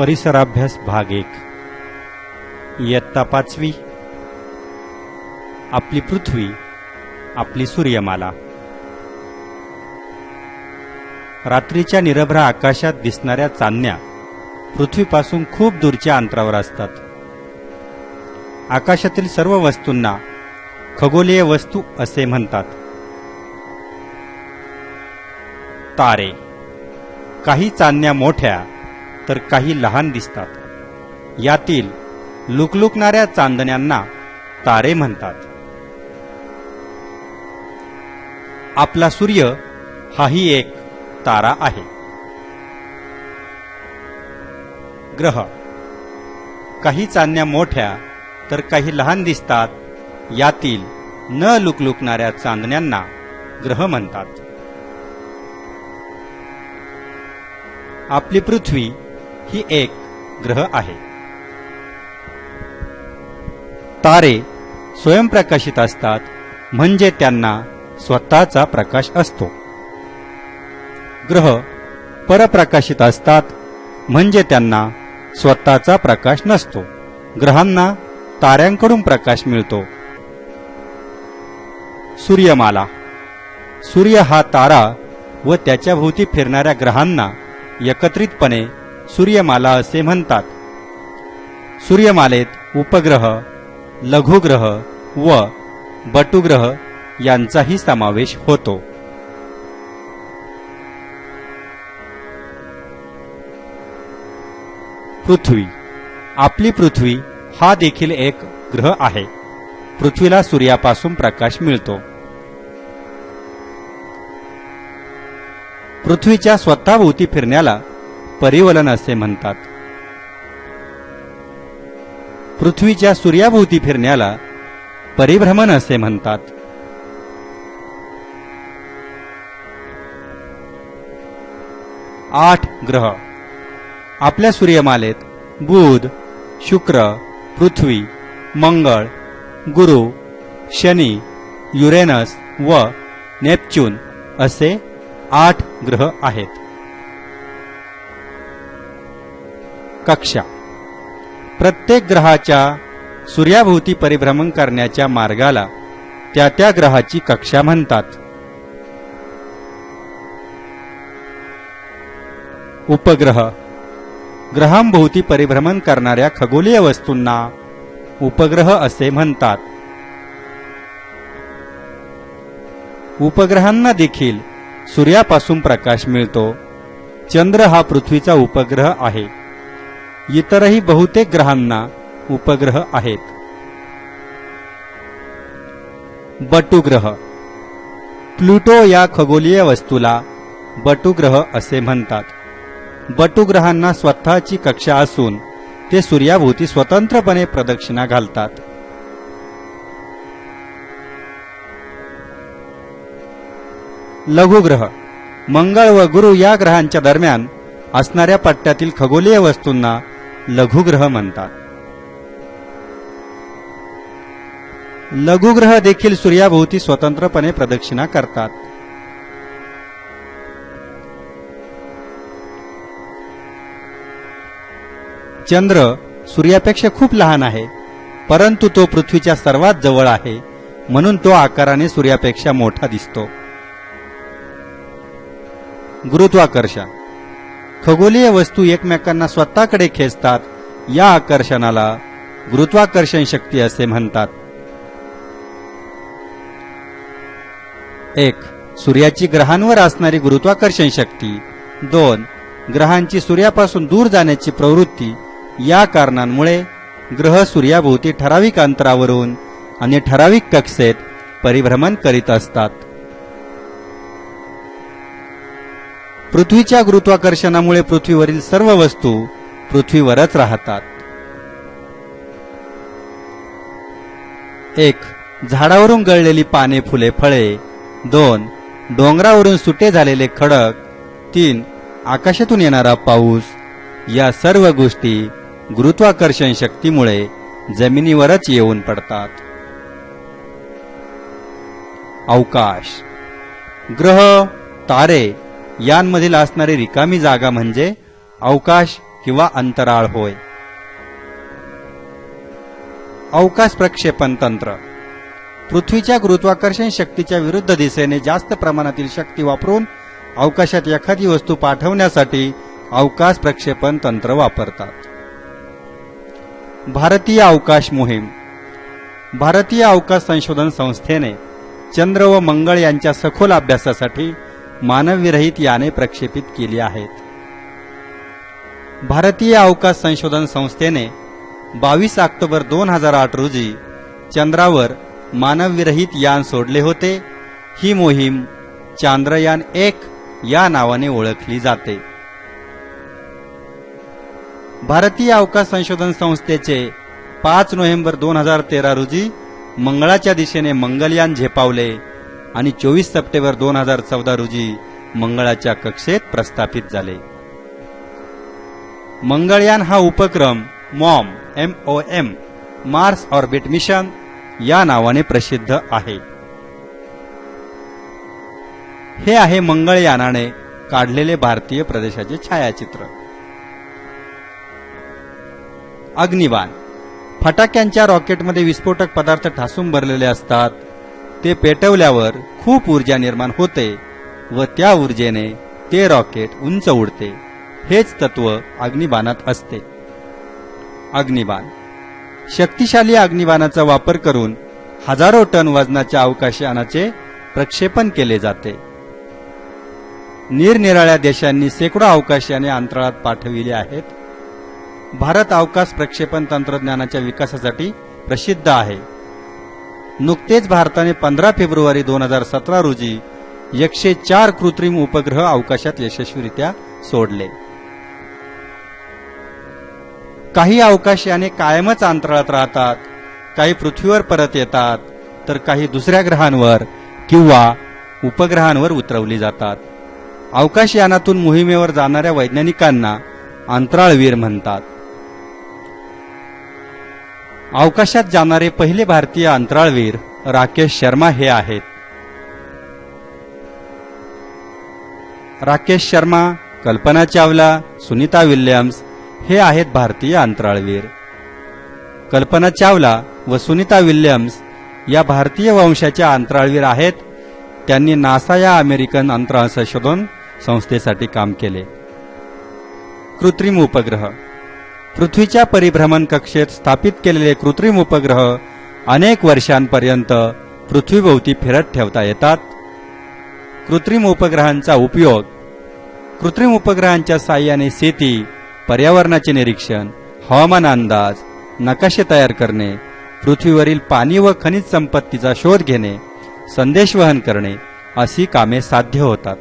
परिसराभ्यास भाग एक. इयत्ता पाचवी. आपली पृथ्वी आपली सूर्यमाला. रात्रीच्या निरभ्र आकाशात दिसणाऱ्या चांदण्या पृथ्वीपासून खूप दूरच्या अंतरावर असतात. आकाशातील सर्व वस्तूंना खगोलीय वस्तू असे म्हणतात. तारे. काही चांदण्या मोठ्या तर काही लहान दिसतात. यातील लुकलुकणाऱ्या चांदण्यांना तारे म्हणतात. आपला सूर्य हाही एक तारा आहे. ग्रह. काही चांदण्या मोठ्या तर काही लहान दिसतात. यातील न लुकलुकणाऱ्या चांदण्यांना ग्रह म्हणतात. आपली पृथ्वी ही एक ग्रह आहे. तारे स्वयंप्रकाशित असतात म्हणजे त्यांना स्वतःचा प्रकाश असतो. ग्रह परप्रकाशित असतात म्हणजे त्यांना स्वतःचा प्रकाश नसतो. ग्रहांना ताऱ्यांकडून प्रकाश मिळतो. सूर्यमाला. सूर्य हा तारा व त्याच्या भोवती फिरणाऱ्या ग्रहांना एकत्रितपणे सूर्यमाला असे म्हणतात. सूर्यमालेत उपग्रह लघुग्रह व बटुग्रह यांचाही समावेश होतो. पृथ्वी. आपली पृथ्वी हा देखील एक ग्रह आहे. पृथ्वीला सूर्यापासून प्रकाश मिळतो. पृथ्वीच्या स्वतःभोवती फिरण्याला परिवलन असे म्हणतात. पृथ्वीच्या सूर्याभोवती फिरण्याला परिभ्रमण असे म्हणतात. आठ ग्रह. आपल्या सूर्यमालेत बुध शुक्र पृथ्वी मंगळ गुरु शनी युरेनस व नेपच्यून असे आठ ग्रह आहेत. कक्षा. प्रत्येक ग्रहाच्या सूर्याभोवती परिभ्रमण करण्याच्या मार्गाला त्या त्या ग्रहाची कक्षा म्हणतात. उपग्रह. ग्रहांभोवती परिभ्रमण करणाऱ्या खगोलीय वस्तूंना उपग्रह असे म्हणतात. उपग्रहांना देखील सूर्यापासून प्रकाश मिळतो. चंद्र हा पृथ्वीचा उपग्रह आहे. इतरही बहुतेक ग्रहांना उपग्रह आहेत. बटुग्रह. प्लुटो या खगोलीय वस्तूला बटुग्रह असे म्हणतात. बटुग्रहांना स्वतःची कक्षा असून ते सूर्याभोवती स्वतंत्रपणे प्रदक्षिणा घालतात. लघुग्रह. मंगळ व गुरु या ग्रहांच्या दरम्यान असणाऱ्या पट्ट्यातील खगोलीय वस्तूंना लघुग्रह म्हणतात. लघुग्रह देखील सूर्याभोवती स्वतंत्रपणे प्रदक्षिणा करतात. चंद्र सूर्यापेक्षा खूप लहान आहे परंतु तो पृथ्वीच्या सर्वात जवळ आहे म्हणून तो आकाराने सूर्यापेक्षा मोठा दिसतो. गुरुत्वाकर्षण खगोलीय वस्तू एकमेकांना स्वतःकडे खेचतात. या आकर्षणाला गुरुत्वाकर्षण शक्ती असे म्हणतात. एक सूर्याची ग्रहांवर असणारी गुरुत्वाकर्षण शक्ती. दोन ग्रहांची सूर्यापासून दूर जाण्याची प्रवृत्ती. या कारणांमुळे ग्रह सूर्याभोवती ठराविक अंतरावरून आणि ठराविक कक्षेत परिभ्रमण करीत असतात. पृथ्वीच्या गुरुत्वाकर्षणामुळे पृथ्वीवरील सर्व वस्तू पृथ्वीवरच राहतात. एक झाडावरून गळलेली पाने फुले फळे. दोन डोंगरावरून सुटे झालेले खडक. तीन आकाशातून येणारा पाऊस. या सर्व गोष्टी गुरुत्वाकर्षण शक्तीमुळे जमिनीवरच येऊन पडतात. अवकाश. ग्रह तारे यांमधील असणारी रिकामी जागा म्हणजे अवकाश किंवा अंतराळ होय. अवकाश प्रक्षेपण तंत्र. पृथ्वीच्या गुरुत्वाकर्षण शक्तीच्या विरुद्ध दिशेने जास्त प्रमाणातील शक्ती वापरून अवकाशात एखादी वस्तू पाठवण्यासाठी अवकाश प्रक्षेपण तंत्र वापरतात. भारतीय अवकाश मोहीम. भारतीय अवकाश संशोधन संस्थेने चंद्र व मंगळ यांच्या सखोल अभ्यासासाठी मानवविरहित याने प्रक्षेपित केली आहेत. भारतीय अवकाश संशोधन संस्थेने बावीस ऑक्टोबर दोन हजार आठ रोजी चंद्रावर मानवविरहित यान सोडले होते. ही मोहीम चांद्रयान एक या नावाने ओळखली जाते. भारतीय अवकाश संशोधन संस्थेचे पाच नोव्हेंबर दोन हजार तेरा रोजी मंगळाच्या दिशेने मंगलयान झेपावले. आणि चोवीस सप्टेंबर दोन हजार चौदा रोजी मंगळाच्या कक्षेत प्रस्थापित झाले. मंगळयान हा उपक्रम MOM M O M Mars orbit mission या नावाने प्रसिद्ध आहे. हे आहे मंगळयानाने काढलेले भारतीय प्रदेशाचे छायाचित्र. अग्निबाण. फटाक्यांच्या रॉकेटमध्ये विस्फोटक पदार्थ ठासून भरलेले असतात. ते पेटवल्यावर खूप ऊर्जा निर्माण होते व त्या ऊर्जेने ते रॉकेट उंच उडते. हेच तत्व अग्निबाणात असते. अग्निबाण. शक्तिशाली अग्निबाणाचा वापर करून हजारो टन वजनाच्या अवकाशयानाचे प्रक्षेपण केले जाते. निरनिराळ्या देशांनी शेकडो अवकाशयाने अंतराळात पाठविले आहेत. भारत अवकाश प्रक्षेपण तंत्रज्ञानाच्या विकासासाठी प्रसिद्ध आहे. नुकतेच भारताने पंधरा फेब्रुवारी दोन हजार सतरा रोजी एकशे चार कृत्रिम उपग्रह अवकाशात यशस्वीरित्या सोडले. काही अवकाशयाने कायमच अंतराळात राहतात काही पृथ्वीवर परत येतात तर काही दुसऱ्या ग्रहांवर किंवा उपग्रहांवर उतरवली जातात. अवकाशयानातून मोहिमेवर जाणाऱ्या वैज्ञानिकांना अंतराळवीर म्हणतात. अवकाशात जाणारे पहिले भारतीय अंतराळवीर राकेश शर्मा हे आहेत. राकेश शर्मा कल्पना चावला सुनीता विल्यम्स हे आहेत भारतीय अंतराळवीर. कल्पना चावला व सुनीता विल्यम्स या भारतीय वंशाच्या अंतराळवीर आहेत. त्यांनी नासा या अमेरिकन अंतराळ संशोधन संस्थेसाठी काम केले. कृत्रिम उपग्रह. पृथ्वीच्या परिभ्रमण कक्षेत स्थापित केलेले कृत्रिम उपग्रह अनेक वर्षांपर्यंत पृथ्वीभोवती फिरत ठेवता येतात. कृत्रिम उपग्रहांचा उपयोग कृत्रिम उपग्रहांच्या साहाय्याने शेती पर्यावरणाचे निरीक्षण हवामान अंदाज नकाशे तयार करणे पृथ्वीवरील पाणी व खनिज संपत्तीचा शोध घेणे संदेशवहन करणे अशी कामे साध्य होतात.